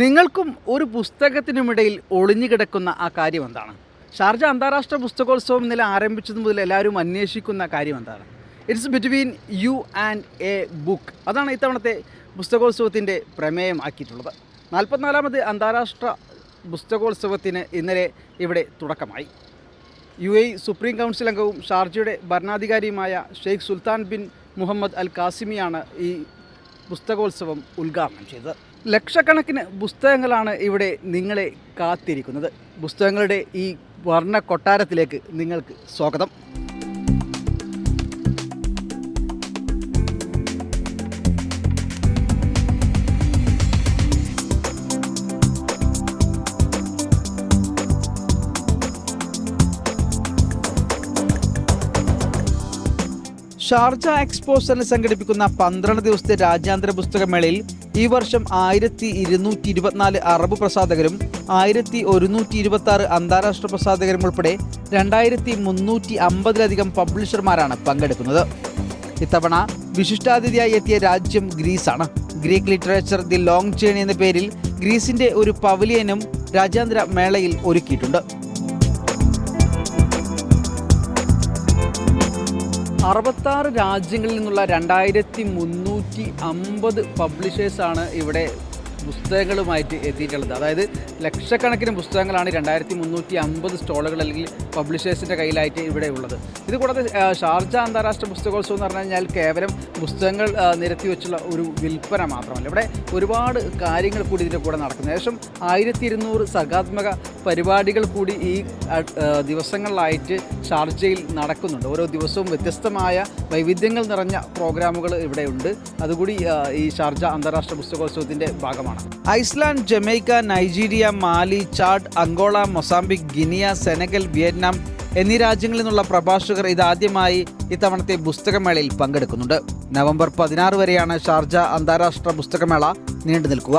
നിങ്ങൾക്കും ഒരു പുസ്തകത്തിനുമിടയിൽ ഒളിഞ്ഞു കിടക്കുന്ന ആ കാര്യം എന്താണ്? ഷാർജ അന്താരാഷ്ട്ര പുസ്തകോത്സവം ഇന്നലെ ആരംഭിച്ചത് മുതൽ എല്ലാവരും അന്വേഷിക്കുന്ന കാര്യം എന്താണ്? It's between you and a book അതാണ് ഇത്തവണത്തെ പുസ്തകോത്സവത്തിന്റെ പ്രമേയം ആക്കിയിട്ടുള്ളത് നാൽപ്പത്തിനാലാമത് അന്താരാഷ്ട്ര പുസ്തകോത്സവത്തിന് ഇന്നലെ ഇവിടെ തുടക്കമായി. യു എ സുപ്രീം കൗൺസിൽ അംഗവും ഷാർജയുടെ ഭരണാധികാരിയുമായ Sheikh Sultan bin Muhammad Al കാസിമിയാണ് ഈ പുസ്തകോത്സവം ഉദ്ഘാടനം ചെയ്തത്. ലക്ഷക്കണക്കിന് പുസ്തകങ്ങളാണ് ഇവിടെ നിങ്ങളെ കാത്തിരിക്കുന്നത്. പുസ്തകങ്ങളുടെ ഈ വർണ കൊട്ടാരത്തിലേക്ക് നിങ്ങൾക്ക് സ്വാഗതം. ഷാർജ എക്സ്പോസറിന് സംഘടിപ്പിക്കുന്ന പന്ത്രണ്ട് ദിവസത്തെ രാജ്യാന്തര പുസ്തകമേളയിൽ ഈ വർഷം ആയിരത്തി ഇരുന്നൂറ്റി ഇരുപത്തിനാല് അറബ് പ്രസാധകരും ആയിരത്തി ഒരുന്നൂറ്റി ഇരുപത്തി ആറ് അന്താരാഷ്ട്ര പ്രസാധകരും ഉൾപ്പെടെ രണ്ടായിരത്തി മുന്നൂറ്റി അമ്പതിലധികം പബ്ലിഷർമാരാണ് പങ്കെടുക്കുന്നത്. ഇത്തവണ വിശിഷ്ടാതിഥിയായി എത്തിയ രാജ്യം ഗ്രീസാണ്. Greek literature the long journey എന്ന പേരിൽ ഗ്രീസിന്റെ ഒരു പവലിയനും രാജ്യാന്തര മേളയിൽ ഒരുക്കിയിട്ടുണ്ട്. അറുപത്താറ് രാജ്യങ്ങളിൽ നിന്നുള്ള രണ്ടായിരത്തി മുന്നൂറ്റി അമ്പത് പബ്ലിഷേഴ്സാണ് ഇവിടെ പുസ്തകങ്ങളുമായിട്ട് എത്തിയിട്ടുള്ളത്. അതായത് ലക്ഷക്കണക്കിന് പുസ്തകങ്ങളാണ് രണ്ടായിരത്തി മുന്നൂറ്റി അമ്പത് സ്റ്റോളുകൾ അല്ലെങ്കിൽ പബ്ലിഷേഴ്സിന്റെ കയ്യിലായിട്ട് ഇവിടെ ഉള്ളത്. ഇത് കൂടാതെ ഷാർജ അന്താരാഷ്ട്ര പുസ്തകോത്സവം എന്ന് പറഞ്ഞു കഴിഞ്ഞാൽ കേവലം പുസ്തകങ്ങൾ നിരത്തി വെച്ചുള്ള ഒരു വിൽപ്പന മാത്രമല്ല. ഇവിടെ ഒരുപാട് കാര്യങ്ങൾ കൂടി ഇതിന്റെ കൂടെ നടക്കുന്നു. ഏകദേശം ആയിരത്തി ഇരുന്നൂറ് സർഗാത്മക പരിപാടികൾ കൂടി ഈ ദിവസങ്ങളിലായിട്ട് ഷാർജയിൽ നടക്കുന്നുണ്ട്. ഓരോ ദിവസവും വ്യത്യസ്തമായ വൈവിധ്യങ്ങൾ നിറഞ്ഞ പ്രോഗ്രാമുകൾ ഇവിടെ ഉണ്ട് അതുകൂടി ഈ ഷാർജ അന്താരാഷ്ട്ര പുസ്തകോത്സവത്തിന്റെ ഭാഗമാണ്. Iceland Jamaica Nigeria Mali Chad Angola Mozambique Guinea Senegal Vietnam എന്നീ രാജ്യങ്ങളിൽ നിന്നുള്ള പ്രഭാഷകർ ഇതാദ്യമായി ഇത്തവണത്തെ പുസ്തകമേളയിൽ പങ്കെടുക്കുന്നുണ്ട്. നവംബർ പതിനാറ് വരെയാണ് ഷാർജ അന്താരാഷ്ട്ര പുസ്തകമേള നീണ്ടു നിൽക്കുക